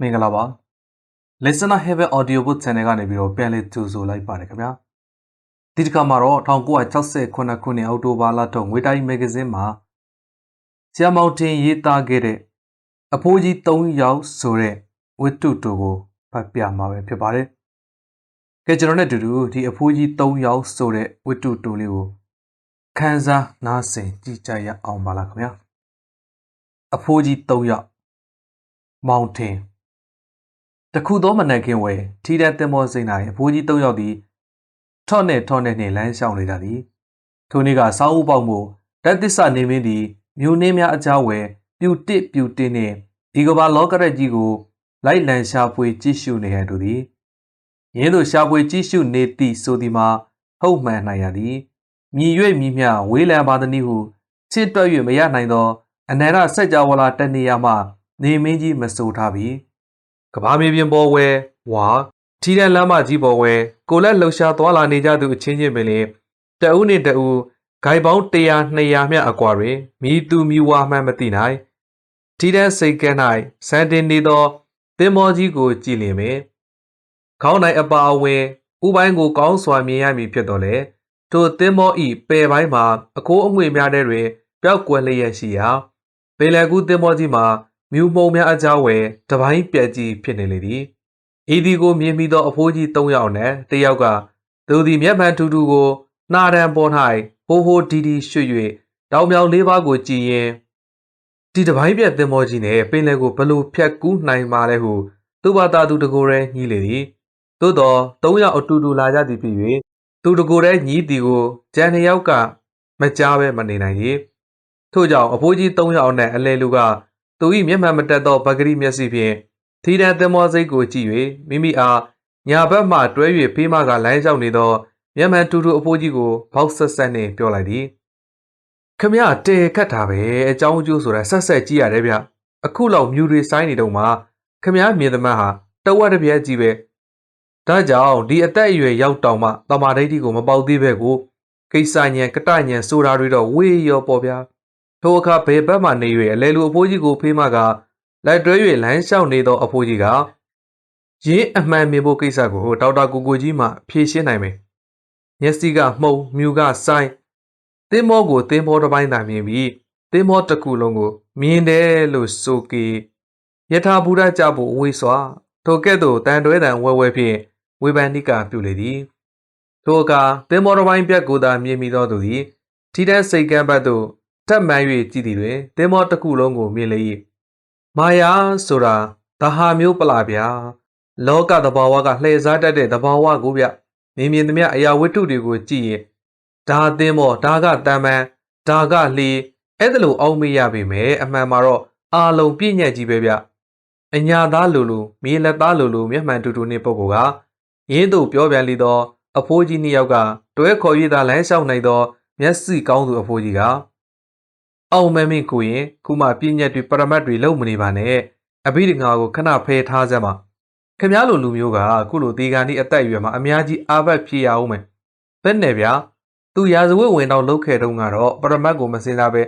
မင်္ဂလာပါ Listener Heaven Audio Book Channel ကနေပြီးတော့ပြန်လည်ကြိုဆိုလိုက်ပါတယ်ခင်ဗျာဒီတစ်ခါမှာတော့1968ခုနှစ်အောက်တိုဘာလထုတ်ငွေတိုင်းမဂ္ဂဇင်းမှာဆရာမောင်တင်ရေးသားခဲ့တဲ့အဖိုးကြီး3ယောက်ဆိုတဲ့ဝတ္ထုတူကိုဖတ်ပြမှာပဲဖြစ်ပါတယ်ကဲကျွန်တော်နဲ့အတူတူဒီအဖိုးကြီး3ယောက်ဆိုတဲ့ဝတ္ထုတူလေးကိုခန်းစားနားဆင်ကြည့်ကြရအောင်ပါလားခင်ဗျာအဖိုးကြီး3ယောက်မောင်တင် တခုသောမနက်ခင်းဝဲထီးတဲ့တင်မောစိန်နိုင်အဖိုးကြီး၃ယောက်သည်ထော့နဲ့ထော့နဲ့နှင့်လမ်းလျှောက်နေတာသည်ထိုနေ့ကစောင်းဥပေါက်မှုတတ်သစ္စာနေမင်းသည်မြို့နှင်းများအကြားဝဲပြူတစ်ပြူတစ်နှင့်ဒီကဘာလောကရက်ကြီးကိုလိုက်လံရှာဖွေကြည့်ရှုနေဟန်တူသည်ရင်းတို့ရှာဖွေကြည့်ရှုနေသည့်ဆိုသည်မှာဟုတ်မှန်နိုင်ရသည်မြည်၍မြည်မြဝေးလံပါသည်နည်းဟုချစ်တွက်၍မရနိုင်သောအနန္တစัจ java လာတနေရာမှနေမင်းကြီးမဆိုထားပြီ ကဘာမြေပြင်ပေါ်ဝဲဝါထီးတဲ့လမ်းမကြီးပေါ်ဝဲကိုလက်လှူရှာသွားလာနေကြသူအချင်းချင်းပင်လေတအုပ်နှင့်တအုပ်ဂိုင်ပေါင်း100 200မြတ်အကွာတွင်မိသူမိဝါမှန်းမသိနိုင်ထီးတဲ့စိတ်ကဲ၌စန်တင်နေသောတင်မောကြီးကိုကြည်လင်ပင်ခေါင်း၌အပါအဝင်ဥပိုင်းကိုကောင်းစွာမြင်ရမည်ဖြစ်တော်လေထိုတင်မောဤပယ်ပိုင်းမှာအကိုးအငွေများတဲ့တွင်ပျောက်ကွယ်လျက်ရှိရာပေလကူတင်မောကြီးမှာ မြူပုံများအကြောင်းဝယ်တပိုင်းပြက်ကြီးဖြစ်နေလေသည်ဤဒီကိုမြင်မိသောအဖိုးကြီး၃ယောက်နဲ့တစ်ယောက်ကသူသည်မျက်မှန်ထူးထူးကိုနှာတံပေါ်၌ဟိုးဟိုးဒီဒီရွှွ၍တောင်မြောင်လေးပါးကိုကြည်ရင်ဒီတပိုင်းပြက်သင်္ဘောကြီးနဲ့ပင်လယ်ကိုဘလို့ဖြတ်ကူးနိုင်ပါလဲဟုသူ့ဘာသာသူတကိုယ်ရဲညှိလေသည်သို့တော့၃ယောက်အတူတူလာကြသည်ဖြစ်၍သူတကိုယ်ရဲညှိသည်ကိုကြံနှစ်ယောက်ကမကြားပဲမနေနိုင်၏ထို့ကြောင့်အဖိုးကြီး၃ယောက်နဲ့အလဲလူက သူ၏မျက်မှန်မတက်သောဗကတိမျက်စိဖြင့်ထီတန်သမောစိတ်ကိုကြည့်၍မိမိအားညာဘက်မှတွဲ၍ဖေးမကလမ်းလျှောက်နေသောမျက်မှန်တူတူအဖိုးကြီးကိုဘောက်ဆက်ဆက်နှင့်ပြောလိုက်သည်ခမရတဲခတ်တာပဲအကြောင်းအကျိုးဆိုတာဆက်ဆက်ကြည့်ရတယ်ဗျအခုလောက်မြူတွေဆိုင်နေတော့မှခမရမြေသမတ်ဟာတဝက်တစ်ပြက်ကြီးပဲဒါကြောင့်ဒီအသက်အရွယ်ရောက်တောင်မှတမာဒိဋ္ဌိကိုမပေါက်သေးပဲကိုကိစ္စညံကတညံဆိုတာတွေတော့ဝေးရောပေါ့ဗျာ ထိုအခါဘယ်ဘက်မှနေ၍အလဲလူအဖိုးကြီးကိုဖေးမကလက်တွဲ၍လမ်းလျှောက်နေသောအဖိုးကြီးကရင်းအမှန်မြင်ဖို့ကိစ္စကိုဒေါက်တာကိုကိုကြီးမှဖြေရှင်းနိုင်မယ်။မျက်စိကမှုံမြူကဆိုင်သင်းမောကိုသင်းမောတစ်ပိုင်းသာမြင်ပြီးသင်းမောတစ်ခုလုံးကိုမြင်တယ်လို့ဆိုကေယထာဘူရကြဖို့ဝေးစွာထိုကဲ့သို့တန်တွဲတန်ဝဲဝဲဖြင့်ဝေဘန်နိကပြုလေသည်ထိုအခါသင်းမောတစ်ပိုင်းပြက်ကိုသာမြင်မိသောသူသည်ထိတဲ့စိတ်ကမ်းဘက်သို့ တက်မှန်၍ကြည့်သည်တွင်သင်္ဘောတစ်ခုလုံးကိုမြင်လေ၏မာယာဆိုတာတဟာမျိုးပလာဗျာလောကသဘာဝကလှည့်စားတတ်တဲ့သဘာဝကိုဗျမြင်မြင်သမျှအရာဝတ္ထုတွေကိုကြည့်ရင်ဒါသင်္ဘောဒါကတမန်ဒါကလှေအဲ့ဒါလိုအောက်မေ့ရပေမဲ့အမှန်မှာတော့အာလုံးပြည့်ညက်ကြီးပဲဗျအညာသားလူလူမြေလက်သားလူလူမျက်မှန်တူတူနဲ့ပုဂ္ဂိုလ်ကရင်းသူပြောပြန်လိသောအဖိုးကြီးနှစ်ယောက်ကတွဲခေါ်၍သာလမ်းလျှောက်နိုင်သောမျက်စိကောင်းသူအဖိုးကြီးက အောင်မမင်းကိုရင်ခုမှပြည့်ညက်တွေပရမတ်တွေလုံမနေပါနဲ့အဘိဓမ္မာကိုခဏဖယ်ထားစမ်းပါခင်ဗျားလိုလူမျိုးကခုလိုဒီဂန်ဒီအသက်အရွယ်မှာအများကြီးအာဘတ်ဖြေရအောင်မယ်ဘယ်နဲ့ဗျာသူရာဇဝတ်ဝင်တော့လှုပ်ခဲ့တုန်းကတော့ပရမတ်ကိုမစင်စားပဲ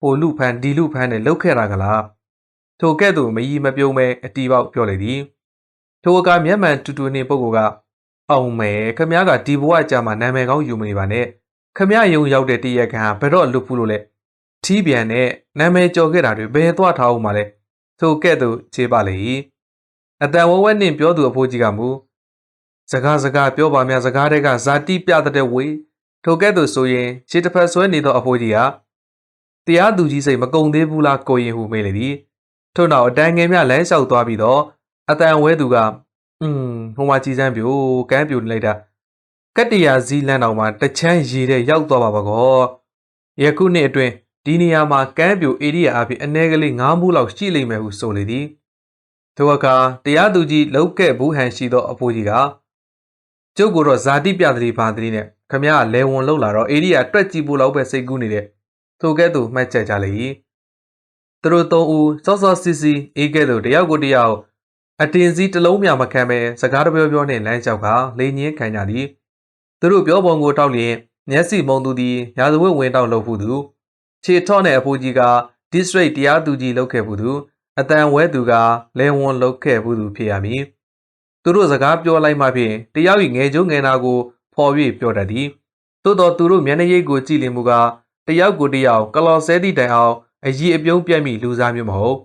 ဟိုလူဖန်ဒီလူဖန်နဲ့လှုပ်ခဲ့တာကလားထိုကဲ့သို့မကြီးမပြုံးပဲအတီပေါက်ပြောလိုက်သည်ထိုအခါမျက်မှန်တူတူနေပုဂ္ဂိုလ်ကအောင်မယ်ခင်ဗျားကဒီဘဝအကြမှာနာမည်ကောင်းယူမနေပါနဲ့ခင်ဗျားယုံရောက်တဲ့တည့်ရက်ခံဘယ်တော့လွတ်ဘူးလို့လဲ ထီးပြန်နဲ့နာမည်ကျော်ခဲ့တာတွေဘယ်သွားထားအောင်မလဲသို့ကဲ့သို့ခြေပါလေ၏အတန်ဝဲဝဲနှင့်ပြောသူအဖိုးကြီးကမူစကားစကားပြောပါများစကားတွေကဇာတိပြတဲ့ဝေထိုကဲ့သို့ဆိုရင်ခြေတစ်ဖက်ဆွဲနေသောအဖိုးကြီးကတရားသူကြီးစိတ်မကုံသေးဘူးလားကိုရင်ဟုမေးလေသည်ထို့နောက်အတန်ငယ်မြလမ်းလျှောက်သွားပြီးတော့အတန်ဝဲသူကအင်းဟိုမှာကြည်စမ်းပြိုကမ်းပြိုလိုက်တာကတ္တရာဇီလန်းတော်မှာတချမ်းရေတဲ့ရောက်သွားပါပါကောယခုနှစ်အတွင်း ဒီနေရာမှာကမ်းပြိုဧရိယာအဖြစ်အ ਨੇ ကလေး၅မူးလောက်ရှိလိမ့်မယ်ဟုဆိုလေသည်ထိုအခါတရားသူကြီးလောက်ခဲ့ဘူးဟန်ရှိသောအဖိုးကြီးကကျုပ်ကိုတော့ဇာတိပြသတိပါသတိနဲ့ခမရလဲဝန်လောက်လာတော့ဧရိယာတွက်ကြည့်ဖို့လောက်ပဲစိတ်ကူးနေတယ်ထိုကဲ့သို့မှတ်ချက်ကြလေ၏သူတို့သုံးဦးစောစောစီစီအေးကဲ့သို့တယောက်ကိုတယောက်အတင်စီတစ်လုံးမြမခံပဲစကားတပြောပြောနဲ့လမ်းလျှောက်ကလိန်ညင်းခံကြသည်သူတို့ပြောပုံကိုတောက်လျင်မျက်စိမုံသူသည်ရာဇဝတ်ဝင်တောက်လုပ်ဖူးသူ ခြေထော့နဲ့အဖိုးကြီးက district တရားသူကြီးလုပ်ခဲ့ဘူးသူအတန်ဝဲသူကလဲဝန်လုတ်ခဲ့ဘူးသူဖြစ်ရမည်သူတို့စကားပြောလိုက်မှဖြင့်တယောက်၏ငယ်ကျုံငယ်နာကိုဖော်၍ပြောတတ်သည်သို့တော်သူတို့မျက်နှာရိပ်ကိုကြည့်လင်မူကားတယောက်ကိုတယောက်ကလော်ဆဲသည့်တိုင်အောင်အကြီးအပြုံးပြတ်မိလူစားမျိုးမဟုတ်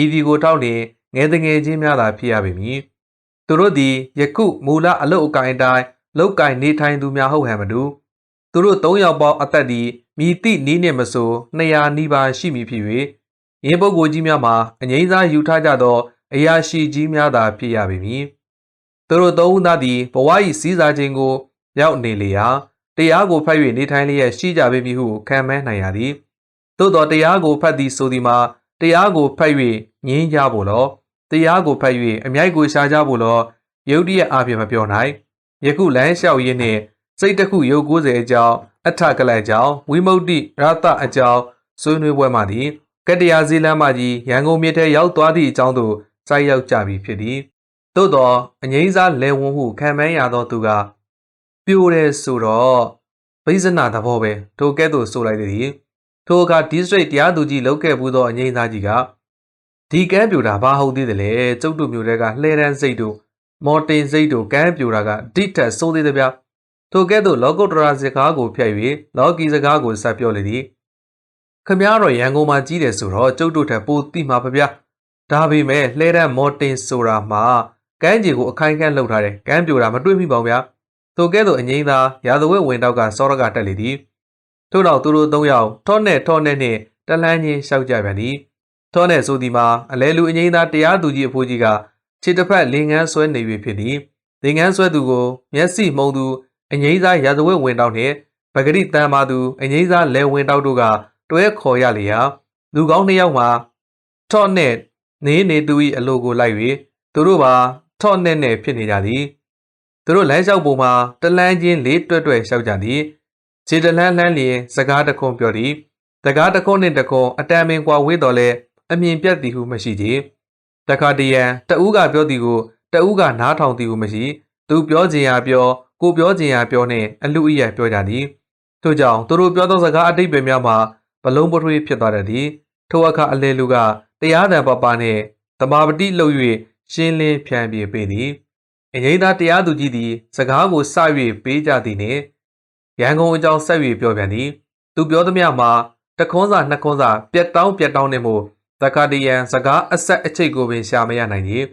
ဤဒီကိုထောက်လျင်ငယ်တငယ်ချင်းများသာဖြစ်ရပေမည်သူတို့သည်ယခုမူလအလုတ်အကိုင်တိုင်းလောက်ကင်နေထိုင်သူများဟုတ်ဟန်မတူသူတို့၃ယောက်ပေါင်းအသက်သည် မြည်သည့်နီးနှင့်မဆို200နီးပါးရှိမည်ဖြစ်၍ရင်းပုဂ္ဂိုလ်ကြီးများမှာအငိမ့်စားယူထားကြသော အရာရှိကြီးများသာဖြစ်ရပေမည်သူတို့သုံးဦးသားသည်ဘဝ၏စည်းစားခြင်းကို ရောက်နေလေရာတရားကိုဖတ်၍နေထိုင်လျက်ရှိကြပေမည်ဟုခံမှန်းနိုင်ရသည်သို့သောတရားကိုဖတ်သည်ဆိုသည်မှာတရားကိုဖတ်၍ငြင်းကြဖို့လောတရားကိုဖတ်၍အမြိုက်ကိုရှာကြဖို့လောယုတ်တိယအပြည့်မပြောနိုင်ယခုလမ်းလျှောက်ရင်းနှင့်စိတ်တစ်ခုရုပ်90အကြောင်း အထကလအကြောင်းဝိမု ക്തി ရတအကြောင်းဆွေးနွေးပွဲမှသည်ကတ္တရာဇီလမ်းမကြီးရန်ကုန်မြို့ထဲရောက်သွားသည့်အကြောင်းသို့စိုက်ရောက်ကြပြီဖြစ်သည်သို့သောအငိမ့်စားလဲဝန်းဟုခံမှန်းရသောသူကပြိုတယ်ဆိုတော့ဘိဇနာသဘောပဲထိုကဲ့သို့ဆိုလိုက်သည်ထိုအခါ district တရားသူကြီးလောက်ခဲ့ဘူးသောအငိမ့်သားကြီးကဒီကမ်းပြိုတာဘာဟုတ်သေးတယ်လဲကျုပ်တို့မျိုးတွေကလှဲတန်းစိတ်တို့မော်တင်စိတ်တို့ကမ်းပြိုတာကဒိတ်ထက်ဆိုးသေးတယ်ဗျ ထိုကဲ့သို့လောကုတ္တရာစကားကိုဖျက်၍လောကီစကားကိုဆက်ပြောလေသည်ခမည်းတော်ရန်ကုန်မှာကြီးတယ်ဆိုတော့ကျုပ်တို့ထက်ပိုတိမှာပါဗျာဒါပေမဲ့လှဲတန်းမော်တင်ဆိုတာမှာကမ်းခြေကိုအခိုင်အကန့်လှုပ်ထားတယ်ကမ်းပြိုတာမတွေ့မိပါဘူးဗျာထိုကဲ့သို့အငိမ့်သာရာဇဝတ်ဝင်တော့ကစောရကတက်လေသည်ထို့နောက်သူတို့သုံးယောက်ထောနဲ့ထောနဲ့နှင့်တလန်းချင်းရှောက်ကြပြန်သည်ထောနဲ့ဆိုသည်မှာအလဲလူအငိမ့်သာတရားသူကြီးအဖိုးကြီးကခြေတစ်ဖက်လင်ငန်းဆွဲနေပြီဖြစ်သည်လင်ငန်းဆွဲသူကိုမျက်စိမှုံသူ အငိမ့်သားရာဇဝတ်ဝင်တော့နှင့်ပဂရိတန်မာသူအငိမ့်သားလဲဝင်တော့တို့ကတွဲခေါ်ရလျာလူကောင်းနှစ်ယောက်မှာထော့နဲ့နေနေသူ၏အလိုကိုလိုက်၍သူတို့ပါထော့နဲ့နဲ့ဖြစ်နေကြသည်သူတို့လမ်းလျှောက်ပုံမှာတလန်းချင်းလေးတွဲ့တွဲ့လျှောက်ကြသည်ခြေတလန်းလှမ်းလျင်စကားတခွန်းပြောသည်စကားတခွန်းနှင့်တခွန်းအတန်ပင်ကွာဝေးတော်လဲအမြင်ပြတ်သည်ဟုမရှိကြတခါတရံတဦးကပြောသည်ကိုတဦးကနားထောင်သည်ဟုမရှိ သူပြောခြင်းရာပြော ကိုပြောခြင်းရာပြောနှင့်အလူအယက်ပြောကြသည်ထို့ကြောင့်သူတို့ပြောသောစကားအတိတ်ပဲများမှာဘလုံးပထွေးဖြစ်သွားတတ်သည်ထိုအခါအလေလူကတရားတံပပနှင့်တမာပတိလှုပ်၍ရှင်းလင်းဖြန့်ပြေပေသည်အငိမ့်သားတရားသူကြီးသည်စကားကိုစ၍ပေးကြသည်နှင့်ရန်ကုန်အကြောင်းဆက်၍ပြောပြန်သည် သူပြောသည်များမှာတခွန်းစာနှစ်ခွန်းစာပြက်တောင်းပြက်တောင်းနှင့်မို့တခါတရံစကားအဆက်အချိတ်ကိုပင်ရှာမရနိုင်သည်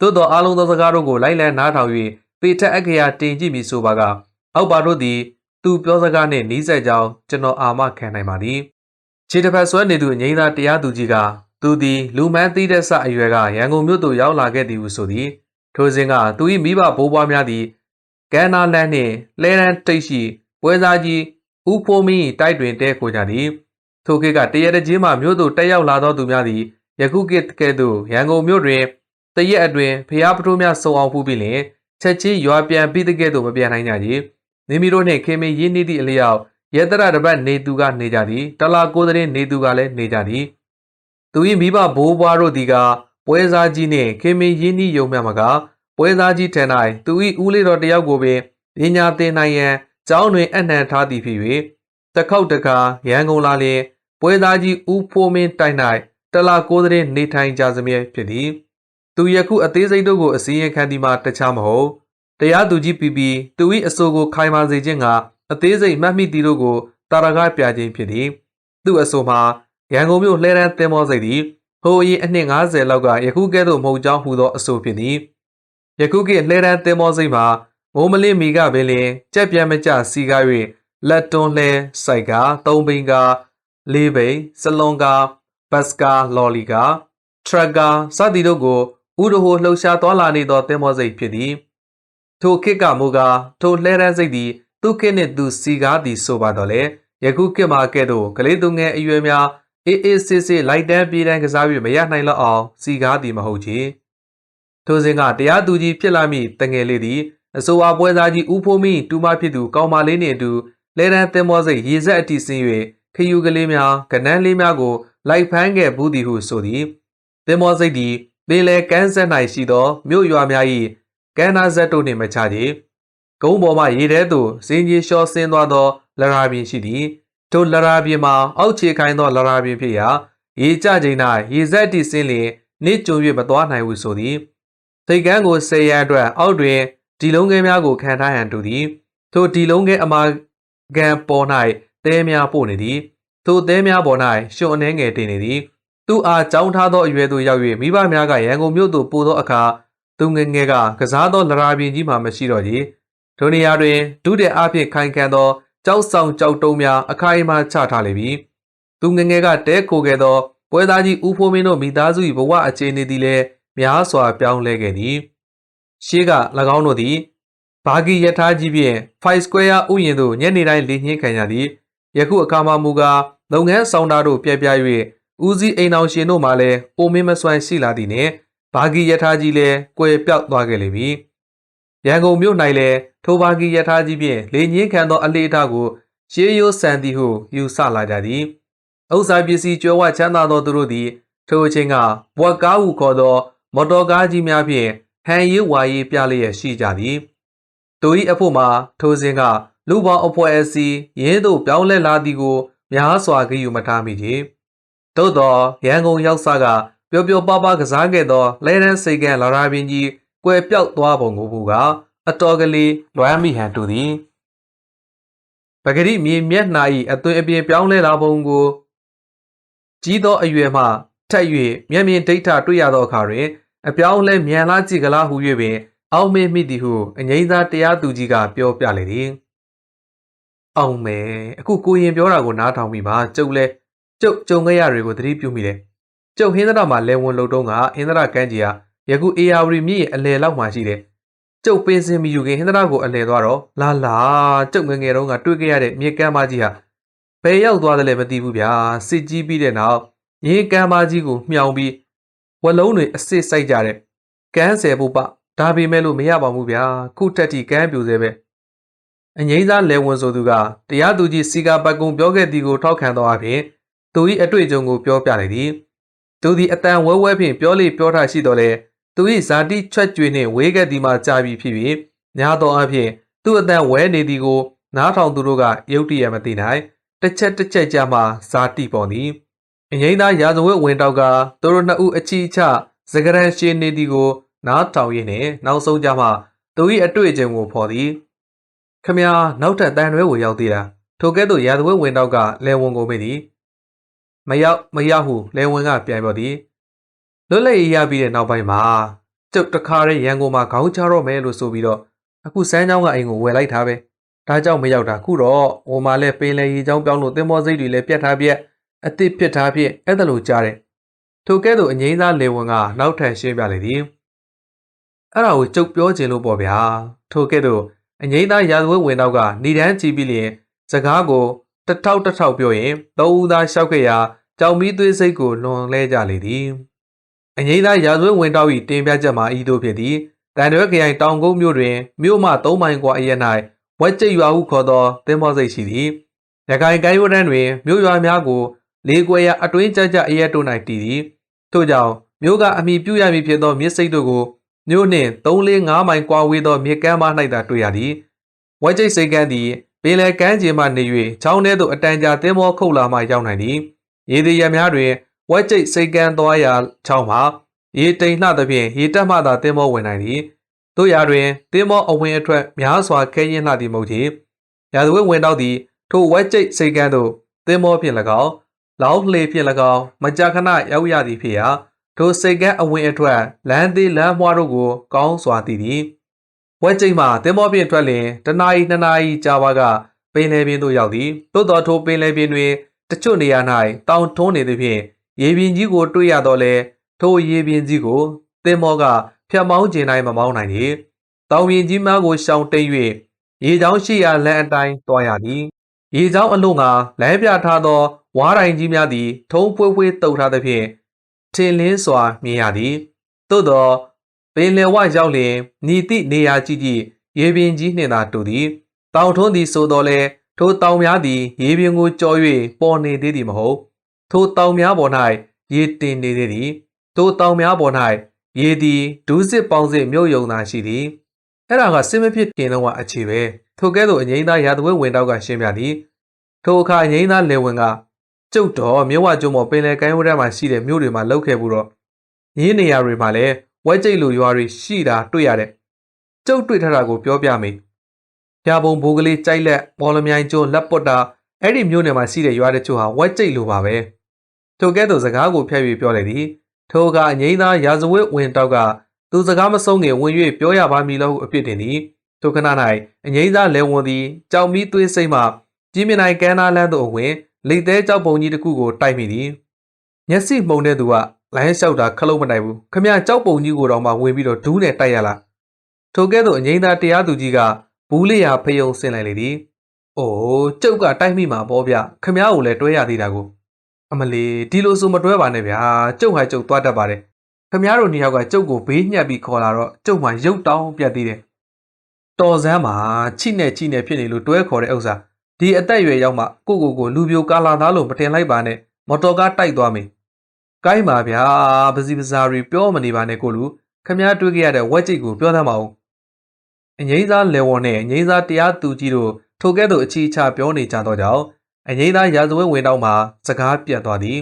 သို့သောအလုံးသောစကားတို့ကိုလိုက်လံနားထောင်၍ ပေထက်အခရာတင်ကြည့်ပြီးဆိုပါကအောက်ပါတို့သည် သူပြောစကားနှင့်နီးစပ်ကြောင်းကျွန်တော်အာမခံနိုင်ပါသည်ခြေတစ်ဖက်ဆွဲနေသူငိမ့်သားတရားသူကြီးကသူသည်လူမန်းသီးတဲ့ဆအရွယ်ကရန်ကုန်မြို့သို့ရောက်လာခဲ့သည်ဟုဆိုသည်ထိုစဉ်ကသူ၏မိဘဘိုးဘွားများသည်ကဲနာလန်းနှင့်လဲရန်တိတ်ရှိပွဲစားကြီးဦးဖိုးမင်းတိုက်တွင်တဲခိုကြသည်ထိုခေတ်ကတရတကြီးမှမြို့သို့တက်ရောက်လာသောသူများသည်ယခုခေတ်ကဲ့သို့ရန်ကုန်မြို့တွင်တရက်အတွင်ဖျားပထိုးများစုံအောင်ဖူးပြီးလျင် ချက်ချင်းရွာပြန်ပြီးတဲ့ကဲ့သို့မပြန်နိုင်ကြကြီးမိမိတို့နှင့်ခင်မင်းရင်းနှီးသည့်အလျောက်ရဲတရတပတ်နေသူကနေကြသည်တလာကိုတဲ့နေသူကလည်းနေကြသည်သူ၏မိဘဘိုးဘွားတို့သည်ကပွဲစားကြီးနှင့်ခင်မင်းရင်းနှီးယုံမြမကပွဲစားကြီးထံ၌သူ၏ဦးလေးတော်တယောက်ကိုပင်ပညာသင်နိုင်ရန်ကျောင်းတွင်အနှံထားသည်ဖြစ်၍တခေါက်တခါရန်ကုန်လာလျင်ပွဲသားကြီးဦးဖိုးမင်းတိုက်၌တလာကိုးတဲ့နေထိုင်ကြစမြဲဖြစ်သည် သူယခုအသေးစိတ်တို့ကိုအစည်းအခံဒီမှာတခြားမဟုတ်တရားသူကြီးပြီးပြီးသူ၏အဆိုကိုခိုင်မာစေခြင်းကအသေးစိတ်မှတ်မိသည်တို့ကိုတာရကားပြခြင်းဖြစ်သည်သူ့အဆိုမှာရန်ကုန်မြို့လှဲတန်းသင်္ဘောစိတ်သည်ဟိုအရင်အနှစ်90လောက်ကယခုကဲ့သို့မဟုတ်ကြောင်းဟူသောအဆိုဖြစ်သည်ယခုခေတ်လှဲတန်းသင်္ဘောစိတ်မှာမိုးမလင်းမီကပင်လင်ကြက်ပြတ်မကြစီကား၍လက်တွန်းလှဲစိုက်ကာသုံးဘိန်းကာလေးဘိန်းစလွန်ကာဘတ်စကာလော်လီကာထရက်ကာစသည်တို့ကို ဥဒဟိုလှုပ်ရှားသွားလာနေသောသင်္ဘောစိတ်ဖြစ်သည်ထိုခေတ်ကမူကားထိုလှဲတန်းစိတ်သည်သူခေတ်နှင့်သူစီကားသည်ဆိုပါတော့လေယခုခေတ်မှာကဲ့သို့ကလေးသူငယ်အရွယ်များအေးအေးဆေးဆေးလိုက်တန်းပြေးတန်းကစား၍မရနိုင်တော့အောင်စီကားသည်မဟုတ်ချေထိုစဉ်ကတရားသူကြီးဖြစ်လာမည့်တငယ်လေးသည်အဆိုအပွဲသားကြီးဦးဖိုးမင်းတူမဖြစ်သူကောင်းမလေးနှင့်အတူလဲတန်းသင်္ဘောစိတ်ရေဆက်အတီဆင်း၍ခယူကလေးများကနန်းလေးများကိုလိုက်ဖမ်းခဲ့ဘူးသည်ဟုဆိုသည်သင်္ဘောစိတ်သည် ပင်လယ်ကမ်းဆက်၌ရှိသောမြို့ရွာများ၏ကမ်းနားဆက်တို့နှင့်မချကြကုန်းပေါ်မှရေထဲသို့စင်ကြီးလျှောဆင်းသွားသောလရာပြင်ရှိသည်ထိုလရာပြင်မှာအောက်ခြေခိုင်းသောလရာပြင်ဖြစ်ရာရေကျချိန်၌ရေဆက်တီဆင်းလျင်နေကြုံ၍မသွားနိုင်ဟုဆိုသည်စိတ်ကန်းကိုဆေးရန်အတွက်အောက်တွင်ဒီလုံးငယ်များကိုခံထားရန်တူသည်ထိုဒီလုံးငယ်အမာကန်ပေါ်၌သဲများပို့နေသည်ထိုသဲများပေါ်၌ရှွန်အနှဲငယ်တင်နေသည် သူအားကြောင်းထားသောအရွယ်သို့ရောက်၍မိဘများကရန်ကုန်မြို့သို့ပို့သောအခါသူငယ်ငယ်ကကစားသောလရာပြင်ကြီးမှမရှိတော့ကြီးထိုနေရာတွင်ဒုတဲ့အားဖြင့်ခိုင်ခံသောကြောက်ဆောင်ကြောက်တုံးများအခိုင်အမာချထားလေပြီသူငယ်ငယ်ကတဲကိုခဲ့သောပွဲသားကြီးဦးဖိုးမင်းတို့မိသားစု၏ဘဝအခြေအနေသည်လည်းများစွာပြောင်းလဲခဲ့သည်ရှေးက၎င်းတို့သည်ဘာဂီယထာကြီးဖြင့်5 square ဥယျာဉ်သို့ညနေတိုင်းလေညှင်းခံရသည်ယခုအခါမှမူကားလုပ်ငန်းဆောင်တာတို့ပြက်ပြား၍ ဦးစီးအိမ်အောင်ရှင်တို့မှလည်းပုံမင်းမဆွမ်းရှိလာသည်နှင့်ဘာဂီယထာကြီးလည်းကွယ်ပြောက်သွားခဲ့လေပြီရန်ကုန်မြို့၌လည်းထိုဘာဂီယထာကြီးဖြင့်လေညှင်းခံသောအလေးအထားကိုရှေးရိုးဆန်သည်ဟုယူဆလာကြသည်ဥစ္စာပစ္စည်းကျွဲဝချမ်းသာသောသူတို့သည်ထိုအချိန်ကဘွက်ကားဟုခေါ်သော မော်တော်ကားကြီးများဖြင့်ဟန်ရေးဝါရေးပြလျက်ရှိကြသည်သူ၏အဖို့မှာထိုစဉ်ကလူပေါင်းအဖွဲ့အစည်းရင်းသို့ပြောင်းလဲလာသည်ကိုများစွာဂရုမထားမိကြ။ သို့သောရန်ကုန်ရောက်စားကပျော်ပျော်ပါးပါးကစားခဲ့သောလဲရန်စိတ်ကံလာရာပင်ကြီးကွယ်ပြောက်သွားပုံကိုမူကအတော်ကလေးလွမ်းမိဟန်တူသည်။ပဂရိမြေမျက်နှာ၏အသွင်အပြင်ပြောင်းလဲလာပုံကိုကြီးသောအရွယ်မှထက်၍မျက်မြင်ဒိဋ္ဌတွေ့ရသောအခါတွင်အပြောင်းလဲမြန်လာကြည့်ကလားဟု၍ပင်အောင်မေမိသည်ဟုအငိမ့်သားတရားသူကြီးကပြောပြလေသည်အောင်မယ်အခုကိုရင်ပြောတာကိုနားထောင်ပြီးမှကျုပ်လဲ ကျုပ်ကြုံခဲ့ရတွေကိုသတိပြုမိတယ်ကျုပ်ဟင်းသရမှာလဲဝင်လုံတုံးကဟင်းသရကန်းကြီးကယခုအေယာဝရီမြစ်ရဲ့အလဲလောက်မှရှိတယ်ကျုပ်ပင်စင်မီယူခင်ဟင်းသရကိုအလဲသွားတော့လာလာကျုပ်ငငယ်တုန်းကတွေ့ခဲ့ရတဲ့မြေကမ်းမကြီးဟာဘယ်ရောက်သွားတယ်လဲမသိဘူးဗျာစစ်ကြီးပြီးတဲ့နောက်မြေကမ်းမကြီးကိုမြှောင်ပြီးဝလုံးတွေအစ်စ်စိုက်ကြတဲ့ကန်းဆယ်ပုပ္ပဒါပေမဲ့လို့မရပါဘူးဗျာခုတက်တီကန်းပြူစေပဲအငိမ့်သားလဲဝင်ဆိုသူကတရားသူကြီးစီကာပတ်ကုံပြောခဲ့သည်ကိုထောက်ခံသောအပြင် သူ၏အတွေ့အကြုံကိုပြောပြလိုက်သည်သူသည်အတန်ဝဲဝဲဖြင့်ပြောလေပြောထားရှိတော်လဲသူ၏ဇာတိချွတ်ကြွေနှင့်ဝေးခဲ့သည်မှကြာပြီဖြစ်၍များသောအားဖြင့်သူ့အတန်ဝဲနေသည်ကို နားထောင်သူတို့ကယုတ်တရမသိနိုင်တစ်ချက်တစ်ချက်ကြာမှဇာတိပေါ်သည်အငိမ့်သားရာဇဝတ်ဝင်တောက်ကသူတို့နှစ်ဦးအချီအချစကရန်ရှင်နေသည်ကို နားထောင်ရင်းနဲ့နောက်ဆုံးကြမှသူ၏အတွေ့အကြုံကိုဖော်သည်ခမညာနောက်ထပ်တန်ရွဲကိုရောက်သေးတာထိုကဲ့သို့ရာဇဝတ်ဝင်တော့ကလဲဝန်ကိုမေ့သည် မရောက်မရောက်ဟုလဲဝန်ကပြန်ပြောသည်လွတ်လပ်ရေးရပြီးတဲ့နောက်ပိုင်းမှာကျုပ်တခါရဲရန်ကုန်မှာခေါင်းချတော့မယ်လို့ဆိုပြီးတော့အခုစမ်းချောင်းကအိမ်ကိုဝယ်လိုက်တာပဲဒါကြောင့်မရောက်တာခုတော့ဟိုမှာလဲပင်လေရီချောင်းပြောင်းလို့သင်္ဘောစိတ်တွေလည်းပြတ်ထားပြက်အစ်စ်ဖြစ်ထားပြက်အဲ့ဒါလိုကြားတယ်ထိုကဲ့သို့အငိမ့်သားလေဝန်ကနောက်ထပ်ရှင်းပြလေသည်အဲ့ဒါကိုကြုတ်ပြောခြင်းလို့ပေါ့ဗျာထိုကဲ့သို့အငိမ့်သားရာဇဝတ်ဝင်တော့ကနေတန်းကြည့်ပြီးလျင်စကားကို တထောက်တထောက်ပြောရင်သုံးဦးသားလျှောက်ခဲ့ရာကြောင်မီးသွေးစိတ်ကိုလွန်လဲကြလေသည်အငိမ့်သားရာဇဝတ်ဝင်တော့၏တင်ပြချက်မှာဤသို့ဖြစ်သည်တန်ရွဲခရိုင်တောင်ကုန်းမြို့တွင်မြို့မှ3မိုင်ကွာအရက်၌ဝက်ကျိတ်ရွာဟုခေါ်သောသင်္ဘောစိတ်ရှိသည်ရခိုင်ကိုင်းဝရန်တွင်မြို့ရွာများကိုလေကွယ်ရာအတွင်းကြကြအရက်တို့၌တည်သည်ထို့ကြောင့်မြို့ကအမိပြုရမည်ဖြစ်သောမြစ်စိတ်တို့ကိုမြို့နှင့်3-5မိုင်ကွာဝေးသောမြစ်ကမ်းမ၌သာတွေ့ရသည်ဝက်ကျိတ်စိတ်ကန်းသည် ပင်လယ်ကမ်းခြေမှနေ၍ချောင်းထဲသို့အတန်ကြာသင်္ဘောခုတ်လာမှရောက်နိုင်သည်ရေသည်ရများတွင်ဝက်ကျိတ်စိတ်ကန်းသွားရာချောင်းမှာရေတိမ်လှသဖြင့်ရေတက်မှသာသင်္ဘောဝင်နိုင်သည်တို့ရာတွင်သင်္ဘောအဝင်အထွက်များစွာခဲရင်လှသည်မဟုတ်ချေရာဇဝတ်ဝင်တော့သည်ထိုဝက်ကျိတ်စိတ်ကန်းသို့သင်္ဘောဖြင့်၎င်းလောက်လှေဖြင့်၎င်းမကြာခဏရောက်ရသည်ဖြစ်ရာထိုစိတ်ကန်းအဝင်အထွက်လမ်းသေးလမ်းမွားတို့ကိုကောင်းစွာသိသည် ဝက်ကျိတ်မှသင်္ဘောပြင်ထွက်လျင်တနာရီနှစ်နာရီကြာပါကပင်လယ်ပြင်သို့ရောက်သည်သို့တော်ထိုပင်လယ်ပြင်တွင်တချို့နေရာ၌တောင်ထုံးနေသည်ဖြင့်ရေပြင်ကြီးကိုတွေ့ရတော့လဲထိုရေပြင်ကြီးကိုသင်္ဘောကဖြတ်မောင်းကျင်တိုင်းမမောင်းနိုင်သည်တောင်ပြင်ကြီးများကိုရှောင်တိမ်၍ရေချောင်းရှိရာလမ်းအတိုင်းတွားရသည်ရေချောင်းအလုံးကလမ်းပြထားသောဝါးတိုင်ကြီးများသည် ထုံးဖွေးဖွေးတုပ်ထားသဖြင့်ထင်လင်းစွာမြင်ရသည်သို့သော ပင်လယ်ဝရောက်လျင်ညီတိနေရာကြည့်ကြည့်ရေပင်ကြီးနှင့်သာတူသည်တောင်ထွန်းသည်ဆိုတော်လဲထိုတောင်များသည်ရေပင်ကိုကြော်၍ပေါ်နေသေးသည်မဟုတ်ထိုတောင်များပေါ်၌ရေတင်နေသေးသည်ထိုတောင်များပေါ်၌ရေသည်ဒူးစစ်ပေါင်းစစ်မြုပ်ယုံသာရှိသည်အဲ့ဒါကစင်မဖြစ်ခင်တော့အခြေပဲထိုကဲ့သို့အငိမ့်သားရာသဝဲဝင်တော့ကရှင်းပြသည်ထိုအခါအငိမ့်သားလေဝင်ကကျုပ်တော်မြဝကျုံမော်ပင်လယ်ကိုင်းဝရမှာရှိတဲ့မြို့တွေမှာလောက်ခဲ့ဘူးတော့ရင်းနေရာတွေမှာလည်း ဝက်ကြိတ်လိုရွာတွေရှိတာတွေ့ရတယ်။ကျုပ်တွေ့ထားတာကိုပြောပြမယ်။ပြာပုံဘိုးကလေးကြိုက်လက်ပေါ်လမြိုင်ကျွန်းလက်ပွတ်တာအဲ့ဒီမြို့နယ်မှာရှိတဲ့ရွာတချို့ဟာဝက်ကြိတ်လိုပါပဲ။ထိုကဲ့သို့စကားကိုဖျက်၍ပြောလိုက်သည်။ထိုကအငိမ့်သားရာဇဝတ်ဝင်တောက်ကသူစကားမဆုံးခင်ဝင်၍ပြောရပါမည်လို့အဖြစ်တင်သည်။ထိုခဏ၌အငိမ့်သားလဲဝန်သည်ကြောင်မီသွေးစိမ့်မှကြီးမြနိုင်ကမ်းနားလန်းသို့အဝင် လိတ်သေးကြောက်ပုံကြီးတစ်ခုကိုတိုက်မိသည်။မျက်စိမှုန်တဲ့သူက လိုင်းလျှောက်တာခလုံးမနိုင်ဘူးခမရကြောက်ပုံကြီးကိုတော့မှဝင်ပြီးတော့ဒူးနဲ့တိုက်ရလားထိုကဲ့သို့အငိမ့်သားတရားသူကြီးကဘူးလေးရာဖယုံဆင်လိုက်လေသည်အိုးကျုပ်ကတိုက်မိမှာပေါ့ဗျခမရကိုလည်းတွဲရသေးတာကိုအမလီဒီလိုဆိုမတွဲပါနဲ့ဗျာကျုပ်ဟာကျုပ်သွားတတ်ပါတယ်ခမရတို့နှစ်ယောက်ကကျုပ်ကိုဘေးညှက်ပြီးခေါ်လာတော့ကျုပ်မှရုပ်တောင်းပြတ်သေးတယ်တော်စမ်းမှာချိနဲ့ချိနဲ့ဖြစ်နေလို့တွဲခေါ်တဲ့ဥစ္စာဒီအသက်အရွယ်ရောက်မှကိုကိုကိုလူပြိုကာလာသားလို့မတင်လိုက်ပါနဲ့မော်တော်ကားတိုက်သွားမယ် ကိုင်းပါဗျာပစီပစားတွေပြောမနေပါနဲ့ကိုလူခမည်းတွေ့ခဲ့ရတဲ့ဝက်ကြိတ်ကိုပြောသမ်းပါဦးအငိမ့်သားလေဝေါ်နဲ့အငိမ့်သားတရားသူကြီးတို့ထိုကဲ့သို့အချီချပြောနေကြတော့ကြောင့်အငိမ့်သားရာဇဝဲဝင်တော့မှစကားပြတ်သွားသည်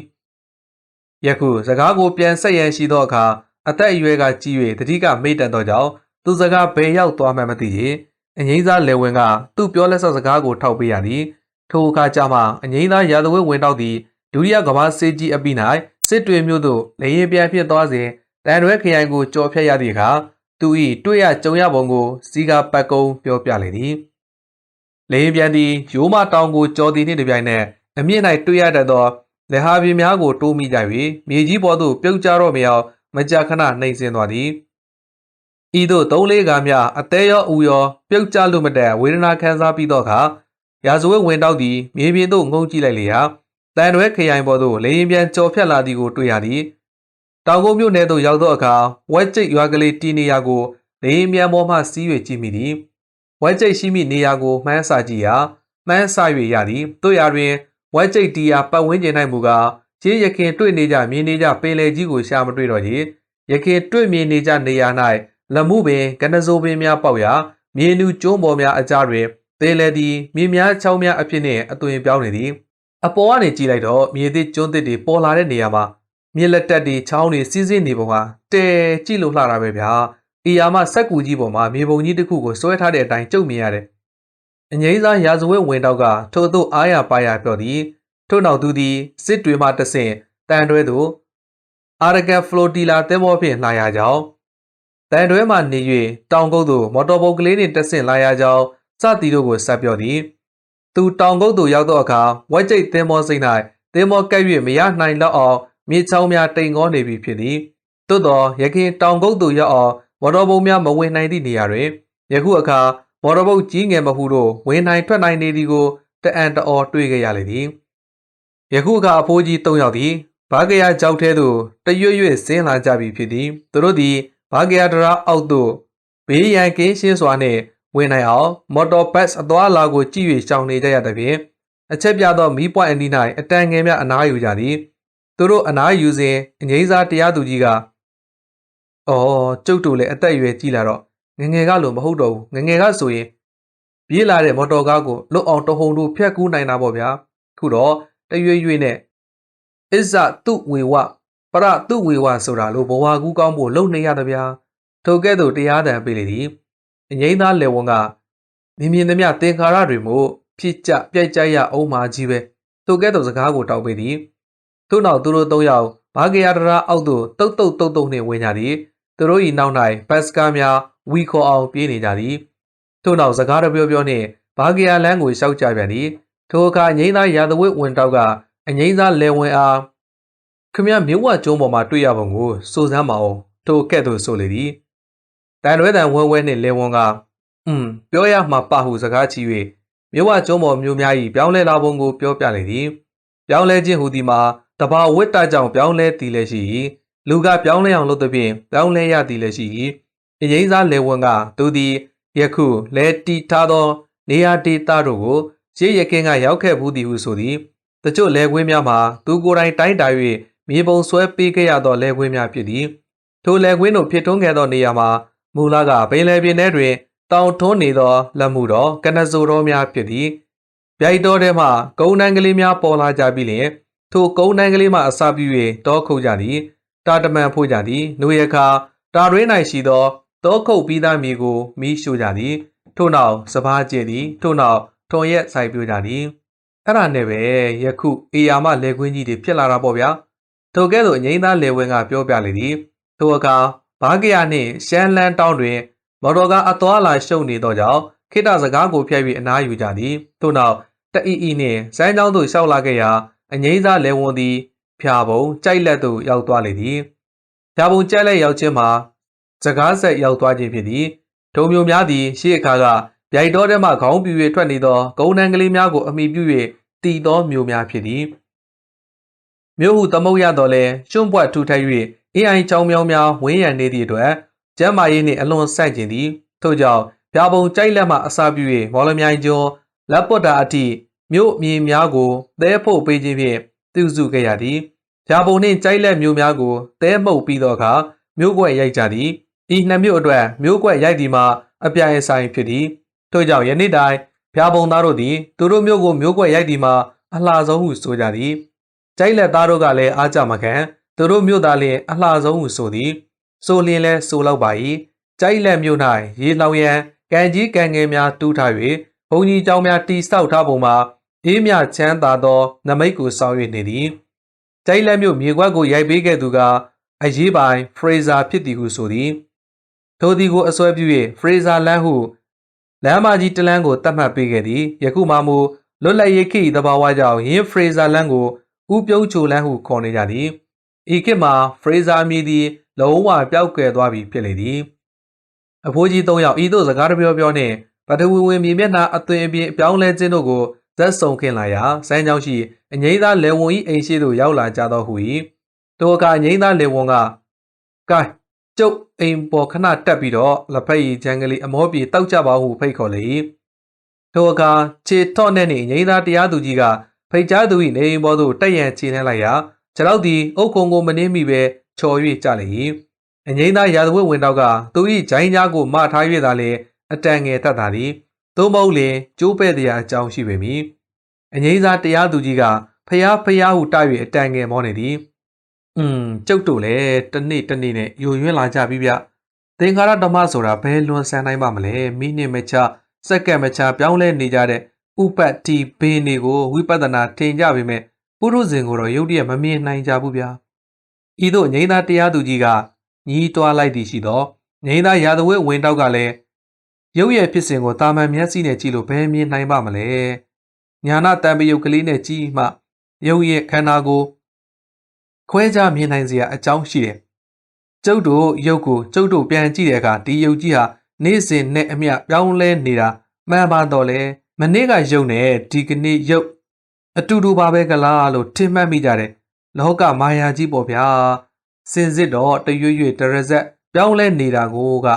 ယခုစကားကိုပြန်ဆက်ရန်ရှိသောအခါအသက်အရွယ်ကကြီး၍တတိကမိတ်တန်သောကြောင့်သူစကားဘယ်ရောက်သွားမှမသိရင်အငိမ့်သားလေဝင်ကသူ့ပြောလက်ဆက်စကားကိုထောက်ပေးရသည်ထိုအခါကျမှအငိမ့်သားရာဇဝဲဝင်တော့သည်ဒုတိယကမ္ဘာစေကြီးအပိ၌ စစ်တွေမျိုးသို့လေရင်ပြန်ဖြစ်သွားစဉ်တန်ရွဲခရိုင်ကိုကြော်ဖြတ်ရသည့်အခါသူ၏တွေ့ရကြုံရပုံကိုစီကာပတ်ကုံပြောပြလေသည်လေရင်ပြန်သည်ရိုးမတောင်ကိုကြော်သည်နှင့်တပြိုင်နက်အမြင့်၌တွေ့ရတတ်သောလက်ဟာပြင်းများကိုတိုးမိကြ၍မြေကြီးပေါ်သို့ပြုတ်ကျတော့မြေအောင်မကြာခဏနှိမ်ဆင်းသွားသည်ဤသို့သုံးလေးကားများအသေးရောအူရောပြုတ်ကျလို့မတန်ဝေဒနာခံစားပြီးသောအခါရာဇဝဲဝင်တောက်သည်မြေပြင်သို့ငုံကြည့်လိုက်လေရာ တန်ရွဲခရိုင်ပေါ်သို့လေရင်ပြန်ကြော်ဖြတ်လာသည်ကိုတွေ့ရသည်တောင်ကုန်းမြို့နယ်သို့ရောက်သောအခါဝက်ကျိတ်ရွာကလေးတီနေရာကိုလေရင်ပြန်ပေါ်မှစီး၍ကြည့်မိသည်ဝက်ကျိတ်ရှိမိနေရာကိုမှန်းဆကြည့်ရာမှန်းဆ၍ရသည်တို့ရာတွင်ဝက်ကျိတ်တီယာပတ်ဝန်းကျင်၌မူကားခြေရခင်တွေ့နေကြမြင်နေကြပင်လယ်ကြီးကိုရှာမတွေ့တော့ကြီးရခင်တွေ့မြင်နေကြနေရာ၌လမှုပင်ကနစိုးပင်များပေါက်ရာမြေနူကျုံးပေါ်များအကြားတွင်ပင်လယ်သည်မြေများချောင်းများအဖြစ်နှင့်အသွင်ပြောင်းနေသည် အပေါ်ကနေကြည့်လိုက်တော့မြေသစ်ကျွန်းသစ်တွေပေါ်လာတဲ့နေရာမှာမြေလက်တက်တွေချောင်းတွေစီးစင်းနေပုံကတဲကြည့်လို့လှတာပဲဗျာ။အီယာမစက်ကူကြီးပေါ်မှာမြေပုံကြီးတစ်ခုကိုစွဲထားတဲ့အတိုင်းကြုံမြင်ရတယ်။အငိမ့်စားရာဇဝဲဝင်တော့ကထို့သို့အားရပါရပြောသည်ထို့နောက်သူသည်စစ်တွေမှတဆင့်တန်တွဲသို့အာရဂန်ဖလိုတီလာတဲဘောဖြင့်လာရကြောင်းတန်တွဲမှနေ၍တောင်ကုတ်သို့မော်တော်ဘုတ်ကလေးနှင့်တဆင့်လာရကြောင်းစသည်တို့ကိုဆက်ပြောသည်။ သူတောင်ကုတ်သို့ရောက်သောအခါဝက်ကျိတ်သင်းမောစိတ်၌သင်းမောကပ်၍မရနိုင်တော့အောင်မြေချောင်းများတိမ်ကောနေပြီဖြစ်သည်သို့သောရခင်တောင်ကုတ်သို့ရောက်အောင်မော်တော်ဘုံများမဝင်နိုင်သည့်နေရာတွင်ယခုအခါမော်တော်ဘုတ်ကြီးငယ်မဟုတို့ဝင်နိုင်ထွက်နိုင်နေသည်ကိုတအံ့တော်တွေ့ကြရလေသည်ယခုအခါအဖိုးကြီး၃ယောက်သည်ဘာကရကြောက်ထဲသို့တရွရွဆင်းလာကြပြီဖြစ်သည်သူတို့သည်ဘာကရတရာအောက်သို့ဘေးရန်ကင်းရှင်းစွာနှင့် ဝင်နိုင်အောင်မော်တော်ဘတ်အသွားအလာကိုကြည့်၍ရှောင်နေကြရတဲ့ဖြင့်အချက်ပြသောမီးပွိုင်အနီး၌အတန်ငယ်များအနားယူကြသည်သူတို့အနားယူစဉ်အငိမ့်စားတရားသူကြီးကအော်ကျုပ်တို့လည်းအသက်အရွယ်ကြီးလာတော့ငငယ်ကလို့မဟုတ်တော့ဘူးငငယ်ကဆိုရင်ပြေးလာတဲ့မော်တော်ကားကိုလွတ်အောင်တဟုန်တို့ဖျက်ကူးနိုင်တာပေါ့ဗျာခုတော့တရွေ့ရွေ့နဲ့အစ္ဆတုဝေဝပရတုဝေဝဆိုတာလို့ဘဝကူးကောင်းဖို့လုံနေရတဲ့ဗျာထိုကဲ့သို့တရားတန်ပေးလေသည် အငိမ့်သားလေဝန်ကမြင်မြင်သမျှသင်္ခါရတွေမို့ဖြစ်ကြပြိုက်ကြရအောင်မာကြီးပဲသူကဲ့သို့စကားကိုတောက်ပေးသည်ထို့နောက်သူတို့သုံးယောက်ဘာဂီယာတရာအောက်သို့တုတ်တုတ်တုတ်တုတ်နှင့်ဝင်ကြသည်သူတို့၏နောက်၌ဘတ်စကားများဝီခေါ်အောင်ပြေးနေကြသည်ထို့နောက်စကားတပြောပြောနှင့်ဘာဂီယာလမ်းကိုရှောက်ကြပြန်သည်ထိုအခါငိမ့်သားရာသဝတ်ဝင်တောက်ကအငိမ့်သားလေဝင်အားခမရမြို့ဝကျုံးပေါ်မှာတွေ့ရပုံကိုစိုးစမ်းမအောင်ထိုကဲ့သို့ဆိုလေသည် တန်ရွဲတန်ဝဲဝဲနှင့်လေဝန်ကအင်းပြောရမှာပဟုစကားချီ၍မြို့ဝကျုံးပေါ်မျိုးများ၏ပြောင်းလဲလာပုံကိုပြောပြလေသည်ပြောင်းလဲခြင်းဟူသည်မှာတဘာဝိတ္တကြောင့်ပြောင်းလဲသည်လည်းရှိ၏လူကပြောင်းလဲအောင်လုပ်သဖြင့်ပြောင်းလဲရသည်လည်းရှိ၏အရင်စားလေဝန်ကသူသည်ယခုလဲတီထားသော နေရာဒေသတို့ကိုရည်ရခင်ကရောက်ခဲ့ဘူးသည်ဟုဆိုသည်တချို့လဲခွင်းများမှာသူကိုယ်တိုင်တိုင်းတာ၍မြေပုံဆွဲပေးခဲ့ရသောလဲခွင်းများဖြစ်သည်ထိုလဲခွင်းတို့ဖြစ်ထွန်းခဲ့သောနေရာမှာ မူလကပင်လယ်ပြင်ထဲတွင်တောင်ထွန်းနေသောလက်မှုတော်ကနဆိုတော်များဖြစ်သည်ဗျိုက်တော်ထဲမှကုန်းတန်းကလေးများပေါ်လာကြပြီးလျှင်ထိုကုန်းတန်းကလေးမှအစာပြု၍တောခုတ်ကြသည်တာတမန်ဖို့ကြသည်နှွေအခါတာရင်း၌ရှိသောတောခုတ်ပြီးသားမြေကိုမီးရှို့ကြသည်ထို့နောက်စပားကျဲသည်ထို့နောက်ထုံရက်ဆိုင်ပြိုကြသည်အဲ့ဒါနဲ့ပဲယခုအေယာမလေကွင်းကြီးတွေဖြစ်လာတာပေါ့ဗျာထိုကဲ့သို့ငိမ့်သားလေဝင်းကပြောပြလေသည်ထိုအခါ ဘာကရနှင့်ရှမ်းလန်းတောင်းတွင် မော်တော်ကားအသွာလာရှုံနေသောကြောင့်ခိတစကားကိုဖျက်ပြီးအနားယူကြသည်ထို့နောက်တအီအီနှင့်ဆိုင်းကျောင်းသို့ရှောက်လာခဲ့ရာအငိမ့်သားလေဝင်းသည်ဖျာပုံကြိုက်လက်သို့ရောက်သွားလေသည်ဖျာပုံကြိုက်လက်ရောက်ခြင်းမှာစကားဆက်ရောက်သွားခြင်းဖြစ်သည်ထုံမျိုးများသည်ရှေ့အခါကဗျိုက်တော်ထဲမှခေါင်းပြူ၍ထွက်နေသောဂုံနံကလေးများကိုအမိပြု၍တည်သောမျိုးများဖြစ်သည်မြို့ဟုသမုတ်ရတော့လဲကျွန့်ပွက်ထူထပ်၍ AI ချောင်းမြောင်းများဝင်းရံနေသည့်အတွက်ကျမ်းမာရေးနှင့်အလွန်ဆန့်ကျင်သည်ထို့ကြောင့်ပြာပုံကြိုက်လက်မှအစာပြု၍မော်လမြိုင်ကျော်လက်ပွတ်တာအထိမြို့မြေများကိုသဲဖို့ပေးခြင်းဖြင့်ပြုစုခဲ့ရသည်ပြာပုံနှင့်ကြိုက်လက်မျိုးများကိုသဲမှုတ်ပြီးသောအခါမြို့ကွက်ရိုက်ကြသည်ဤနှစ်မြို့အတွက်မြို့ကွက်ရိုက်သည်မှာအပြိုင်ဆိုင်ဖြစ်သည်ထို့ကြောင့်ယနေ့တိုင်ပြာပုံသားတို့သည်သူတို့မြို့ကိုမြို့ကွက်ရိုက်သည်မှာအလှဆုံးဟုဆိုကြသည်ကြိုက်လက်သားတို့ကလည်းအားကြမခံ သူတို့မြို့သားလျင်အလှဆုံးဟုဆိုသည်ဆိုလျင်လဲဆိုလောက်ပါ၏ကြိုက်လက်မြို့၌ရေလောင်ရန်ကံကြီးကံငယ်များတူးထား၍ဘုံကြီးကျောင်းများတိဆောက်ထားပုံမှာအေးမြချမ်းသာသောနမိတ်ကိုဆောင်၍နေသည်ကြိုက်လက်မြို့မြေခွက်ကိုရိုက်ပေးခဲ့သူကအရေးပိုင် Fraser ဖြစ်သည်ဟုဆိုသည်ထိုသည်ကိုအစွဲပြု၍ Fraser လမ်းဟုလမ်းမကြီးတလန်းကိုတတ်မှတ်ပေးခဲ့သည်ယခုမှမူလွတ်လပ်ရေးခေတ်ဤသဘာဝကြောင့်ယင်း Fraser လမ်းကိုဥပြုံးချိုလမ်းဟုခေါ်နေကြသည် ဤခေတ်မှာဖရေဇာမည်သည်လုံးဝပျောက်ကွယ်သွားပြီဖြစ်လေသည်အဖိုးကြီး၃ယောက်ဤသို့စကားတပြောပြောနှင့်ပထဝီဝင်မြေမျက်နှာအသွင်အပြင်အပြောင်းလဲခြင်းတို့ကိုဇက်ဆုံခင်လာရာဆိုင်းကြောင်းရှိအငိမ့်သားလေဝန်၏အိမ်ရှိသို့ရောက်လာကြသောဟု၏ထိုအခါအငိမ့်သားလေဝန်ကကဲကျုပ်အိမ်ပေါ်ခဏတက်ပြီးတော့လက်ဖက်ရည်ချမ်းကလေးအမောပြေတောက်ကြပါဟုဖိတ်ခေါ်လေ၏ထိုအခါခြေထော့နဲ့နှင့်ငိမ့်သားတရားသူကြီးကဖိတ်ကြားသူ၏နေအိမ်ပေါ်သို့တက်ရန်ခြေနှဲလိုက်ရာ ခြေထောက်သည်အုတ်ခုံကိုမနှင်းမိပဲချော်၍ကြလေ၏အငိမ့်သားရာဇဝတ်ဝင်တော့ကသူ၏ဂျိုင်းကြားကိုမထား၍သာလေအတန်ငယ်တတ်တာသည်သို့မဟုတ်လျင်ကျိုးပဲ့တရားအကြောင်းရှိပေမည်အငိမ့်စားတရားသူကြီးကဖျားဖျားဟုတိုက်၍အတန်ငယ်မောနေသည်อืมကျုပ်တို့လည်းတနေ့တနေ့နဲ့ယိုယွင်းလာကြပြီဗျသင်္ခါရဓမ္မဆိုတာဘယ်လွန်ဆန်းနိုင်ပါမလဲမိနစ်မချစက္ကန့်မချပြောင်းလဲနေကြတဲ့ဥပတ်တီဘေးနေကိုဝိပဿနာထင်ကြပေမဲ့ ပုရုဇဉ်ကိုတော့ယုတ်တရက်မမြင်နိုင်ကြဘူးဗျာဤသို့ငိမ့်သားတရားသူကြီးကညီးတွားလိုက်သည်ရှိသောငိမ့်သားရာဇဝတ်ဝင်တောက်ကလည်းရုပ်ရည်ဖြစ်စဉ်ကိုတာမန်မျက်စိနဲ့ကြည့်လို့ဘယ်မြင်နိုင်ပါမလဲညာနာတံပယုတ်ကလေးနဲ့ကြည့်မှရုပ်ရည်ခန္ဓာကိုခွဲခြားမြင်နိုင်စရာအကြောင်းရှိတယ်ကျုပ်တို့ရုပ်ကိုကျုပ်တို့ပြန်ကြည့်တဲ့အခါဒီရုပ်ကြီးဟာနေ့စဉ်နဲ့အမျှပြောင်းလဲနေတာမှန်ပါတော့လေမနေ့ကရုပ်နဲ့ဒီကနေ့ရုပ် အတူတူပါပဲကလားလို့ထင်မှတ်မိကြတယ်လောကမာယာကြီးပေါ့ဗျာစင်စစ်တော့တရွရွတရဇက်ပြောင်းလဲနေတာကိုက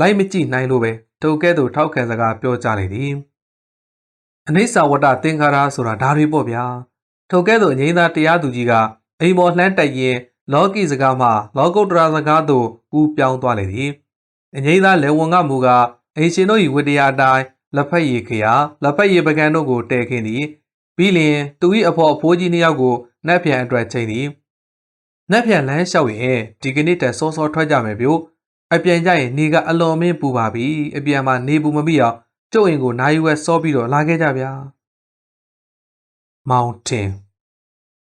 လိုက်မကြည့်နိုင်လို့ပဲထိုကဲ့သို့ထောက်ခံစကားပြောကြလေသည်အနိစ္စဝတ္တသင်္ခါရဆိုတာဒါတွေပေါ့ဗျာထိုကဲ့သို့ငိမ့်သားတရားသူကြီးကအိမ်ပေါ်လှမ်းတက်ရင်လောကီစကားမှလောကုတ္တရာစကားသို့ကူးပြောင်းသွားလေသည်အငိမ့်သားလေဝန်ကမူကားအိမ်ရှင်တို့၏ဝတ္တရားအတိုင်းလက်ဖက်ရည်ခရာလက်ဖက်ရည်ပကံတို့ကိုတဲခင်းသည် ပြီးလျင်သူ၏အဖော်အဖိုးကြီးနှစ်ယောက်ကိုနှက်ပြန်အတွက်ချိန်သည်နှက်ပြန်လမ်းလျှောက်ရင်ဒီကနေ့တည်းစောစောထွက်ကြမယ်ဗျို့အပြန်ကြရင်နေကအလွန်မင်းပူပါပြီအပြန်မှာနေပူမမိအောင်ကျုပ်အိမ်ကိုနိုင်ဝဲစောပြီးတော့လာခဲ့ကြဗျာမောင်တင်